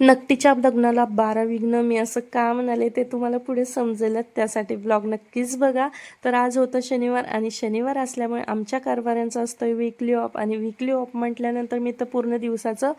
नक्कीच्या लग्नाला बारा विघ्न मी असं का म्हणाले ते तुम्हाला पुढे समजेलच. त्यासाठी ब्लॉग नक्कीच बघा. तर आज होतं शनिवार आणि शनिवार असल्यामुळे आमच्या कारभाऱ्यांचं असतं विकली ऑफ आणि विकली ऑफ म्हटल्यानंतर मी तर पूर्ण दिवसाचं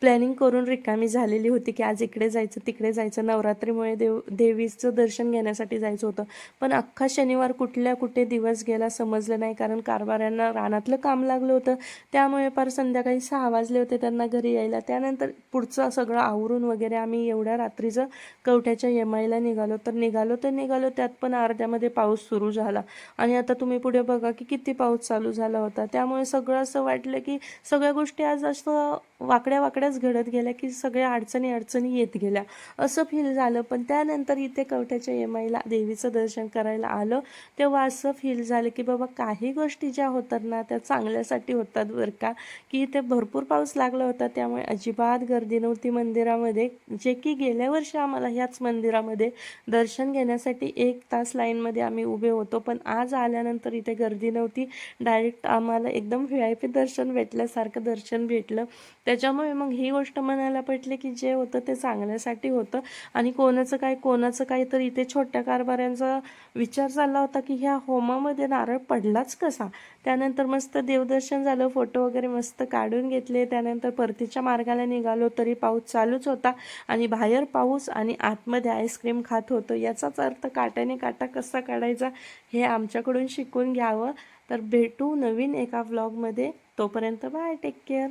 प्लॅनिंग करून रिकामी झालेली होती की आज इकडे जायचं तिकडे जायचं. नवरात्रीमुळे देव देवीचं दर्शन घेण्यासाठी जायचं होतं. पण अख्खा शनिवार कुठल्या कुठे दिवस गेला समजलं नाही कारण कारभाऱ्यांना रानातलं काम लागलं होतं. त्यामुळे फार संध्याकाळी सहा वाजले होते त्यांना घरी यायला. त्यानंतर पुढचं सगळं आवरून वगैरे आम्ही एवढ्या रात्रीचं कवठ्याच्या यमाईला निघालो. तर निघालो तर निघालो त्यात पण अर्ध्यामध्ये पाऊस सुरू झाला. आणि आता तुम्ही पुढे बघा की किती पाऊस चालू झाला होता. त्यामुळे सगळं असं वाटलं की सगळ्या गोष्टी आज असं वाकड्या वाकड्याच घडत गेल्या की सगळ्या अडचणी अडचणी येत गेल्या. असं फील झालं. पण त्यानंतर इथे कवठ्याच्या यमाईला देवीचं दर्शन करायला आलं. तेव्हा असं फील झालं की बाबा काही गोष्टी ज्या होतात ना त्या चांगल्यासाठी होतात बरं का. की इथे भरपूर पाऊस लागला होता त्यामुळे अजिबात गर्दी नव्हती मंदिरामध्ये. जे की गेल्या वर्षी आम्हाला ह्याच मंदिरामध्ये दर्शन घेण्यासाठी एक तास लाईनमध्ये आम्ही उभे होतो. पण आज आल्यानंतर इथे गर्दी नव्हती. डायरेक्ट आम्हाला एकदम व्ही आय पी दर्शन भेटल्यासारखं दर्शन भेटलं. त्याच्यामुळे मग ही गोष्ट म्हणायला पटली की जे होतं ते चांगल्यासाठी होतं. आणि कोणाचं काय कोणाचं काय तर इथे छोट्या कारभाऱ्यांचा विचार चालला होता की ह्या होमामध्ये नारळ पडलाच कसा? त्यानंतर मस्त देवदर्शन झालं फोटो वगैरे मस्त काढून घेतले. त्यानंतर परतीच्या मार्गाला निघालो तरी पाऊस चालूच होता. आणि बाहेर पाऊस आणि आतमध्ये आईस्क्रीम खात होतो. याचाच अर्थ काट्याने काटा कसा काढायचा हे आमच्याकडून शिकून घ्यावं. तर भेटू नवीन एका व्लॉगमध्ये तोपर्यंत बाय टेक केअर